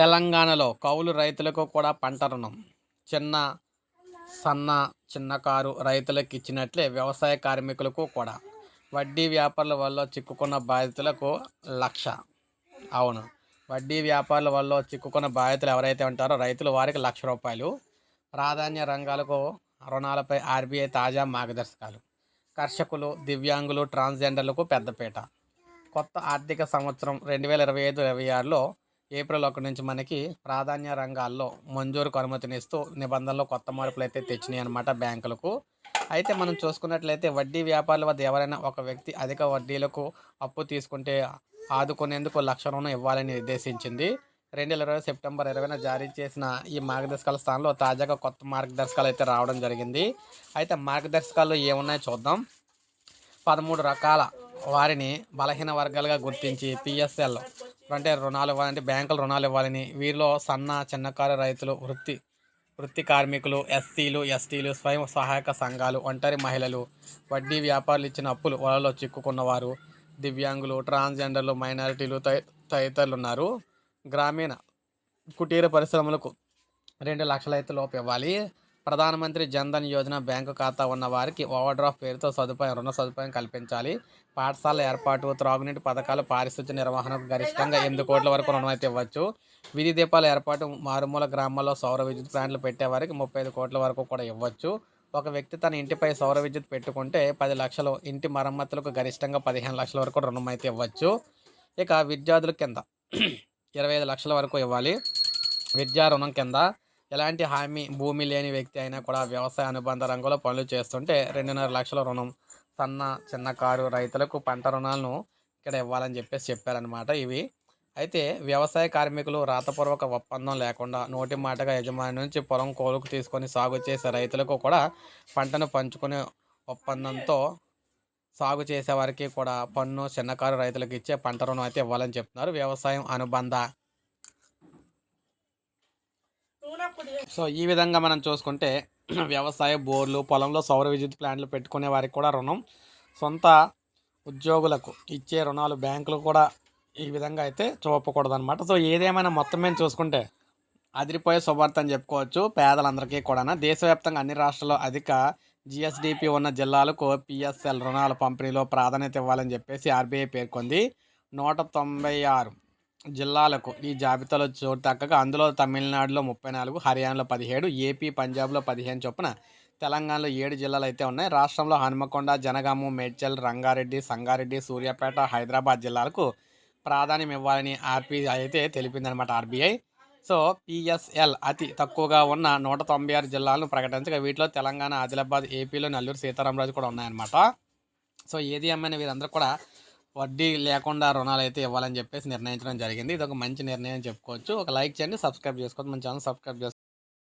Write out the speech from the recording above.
తెలంగాణలో కౌలు రైతులకు కూడా పంట రుణం. చిన్న సన్న చిన్నకారు రైతులకు ఇచ్చినట్లే వ్యవసాయ కార్మికులకు కూడా. వడ్డీ వ్యాపారుల వల్ల చిక్కుకున్న బాధితులకు లక్ష. అవును. వడ్డీ వ్యాపారుల వల్ల చిక్కుకున్న బాధితులు ఎవరైతే ఉంటారో రైతులు వారికి లక్ష రూపాయలు. ప్రాధాన్య రంగాలకు రుణాలపై ఆర్బీఐ తాజా మార్గదర్శకాలు. కర్షకులు దివ్యాంగులు ట్రాన్స్జెండర్లకు పెద్దపీట. కొత్త ఆర్థిక సంవత్సరం రెండు వేల ఇరవై ఐదు ఇరవై ఆరులో ఏప్రిల్ ఒకటి నుంచి మనకి ప్రాధాన్య రంగాల్లో మంజూరుకు అనుమతినిస్తూ నిబంధనలు కొత్త మార్పులు అయితే తెచ్చినాయి అనమాట బ్యాంకులకు. అయితే మనం చూసుకున్నట్లయితే వడ్డీ వ్యాపారుల వద్ద ఎవరైనా ఒక వ్యక్తి అధిక వడ్డీలకు అప్పు తీసుకుంటే ఆదుకునేందుకు లక్ష రుణం ఇవ్వాలని నిర్దేశించింది. రెండు వేల ఇరవై సెప్టెంబర్ ఇరవైన జారీ చేసిన ఈ మార్గదర్శకాల స్థానంలో తాజాగా కొత్త మార్గదర్శకాలు అయితే రావడం జరిగింది. అయితే మార్గదర్శకాలు ఏమున్నాయో చూద్దాం. పదమూడు రకాల వారిని బలహీన వర్గాలుగా గుర్తించి పిఎస్ఎల్ అంటే రుణాలు ఇవ్వాలంటే బ్యాంకులు రుణాలు ఇవ్వాలని వీరిలో సన్న చిన్నకారు రైతులు వృత్తి వృత్తి కార్మికులు ఎస్సీలు ఎస్టీలు స్వయం సహాయక సంఘాలు ఒంటరి మహిళలు వడ్డీ వ్యాపారులు ఇచ్చిన అప్పులు వలలో చిక్కుకున్నవారు దివ్యాంగులు ట్రాన్స్జెండర్లు మైనారిటీలు తది తదితరులు ఉన్నారు గ్రామీణ కుటీర పరిశ్రమలకు రెండు లక్షల అయితే లోపు ఇవ్వాలి. ప్రధానమంత్రి జన్ధన్ యోజన బ్యాంకు ఖాతా ఉన్న వారికి ఓవర్ డ్రాఫ్ట్ పేరుతో సదుపాయం రుణ సదుపాయం కల్పించాలి. పాఠశాల ఏర్పాటు త్రాగునీటి పథకాలు పారిశుద్ధ్య నిర్వహణకు గరిష్టంగా ఎనిమిది కోట్ల వరకు రుణమైతే ఇవ్వచ్చు. వీధి దీపాల ఏర్పాటు మారుమూల గ్రామాల్లో సౌర విద్యుత్ ప్లాంట్లు పెట్టే వారికి ముప్పై ఐదు కోట్ల వరకు కూడా ఇవ్వచ్చు. ఒక వ్యక్తి తన ఇంటిపై సౌర విద్యుత్ పెట్టుకుంటే పది లక్షలు ఇంటి మరమ్మతులకు గరిష్టంగా పదిహేను లక్షల వరకు రుణం అయితే ఇవ్వచ్చు. ఇక విద్యార్థుల కింద ఇరవై ఐదు లక్షల వరకు ఇవ్వాలి. విద్యా రుణం కింద ఎలాంటి హామీ భూమి లేని వ్యక్తి అయినా కూడా వ్యవసాయ అనుబంధ రంగంలో పనులు చేస్తుంటే రెండున్నర లక్షల రుణం సన్న చిన్న కారు రైతులకు పంట రుణాలను ఇక్కడ ఇవ్వాలని చెప్పేసి చెప్పారనమాట ఇవి. అయితే వ్యవసాయ కార్మికులు రాతపూర్వక ఒప్పందం లేకుండా నోటి మాటగా యజమాని నుంచి పొలం కోలుకు తీసుకొని సాగు చేసే రైతులకు కూడా పంటను పంచుకునే ఒప్పందంతో సాగు చేసే వారికి కూడా పన్ను చిన్నకారు రైతులకు ఇచ్చే పంట రుణం అయితే ఇవ్వాలని చెప్తున్నారు వ్యవసాయం అనుబంధ సో ఈ విధంగా మనం చూసుకుంటే వ్యవసాయ బోర్లు పొలంలో సౌర విద్యుత్ ప్లాంట్లు పెట్టుకునే వారికి కూడా రుణం. సొంత ఉద్యోగులకు ఇచ్చే రుణాలు బ్యాంకులు కూడా ఈ విధంగా అయితే చూపకూడదు అనమాట సో ఏదేమైనా మొత్తం మేము చూసుకుంటే అదిరిపోయే శుభార్త అని చెప్పుకోవచ్చు పేదలందరికీ కూడా దేశవ్యాప్తంగా అన్ని రాష్ట్రాల్లో అధిక జిఎస్డిపి ఉన్న జిల్లాలకు పిఎస్ఎల్ రుణాల పంపిణీలో ప్రాధాన్యత ఇవ్వాలని చెప్పేసి ఆర్బీఐ పేర్కొంది. నూట తొంభై ఆరు జిల్లాలకు ఈ జాబితాలో చోటు దక్కగా అందులో తమిళనాడులో ముప్పై నాలుగు హర్యానాలో పదిహేడు ఏపీ పంజాబ్లో పదిహేను చొప్పున తెలంగాణలో ఏడు జిల్లాలు అయితే ఉన్నాయి. రాష్ట్రంలో హనుమకొండ జనగాము మేడ్చల్ రంగారెడ్డి సంగారెడ్డి సూర్యాపేట హైదరాబాద్ జిల్లాలకు ప్రాధాన్యం ఇవ్వాలని ఆర్పీ అయితే తెలిపిందనమాట ఆర్బీఐ. సో పిఎస్ఎల్ అతి తక్కువగా ఉన్న నూట తొంభై ఆరు జిల్లాలను ప్రకటించగా వీటిలో తెలంగాణ ఆదిలాబాద్ ఏపీలో నెల్లూరు సీతారామరాజు కూడా ఉన్నాయన్నమాట. సో ఏది ఏమైనా వీరందరూ కూడా వడ్డీ లేకుండా రుణాలు అయితే ఇవ్వాలని చెప్పేసి నిర్ణయించడం జరిగింది. ఇది ఒక మంచి నిర్ణయం చెప్పుకోవచ్చు. ఒక లైక్ చేయండి సబ్స్క్రైబ్ చేసుకోవచ్చు మన ఛానల్ సబ్స్క్రైబ్ చేసుకోండి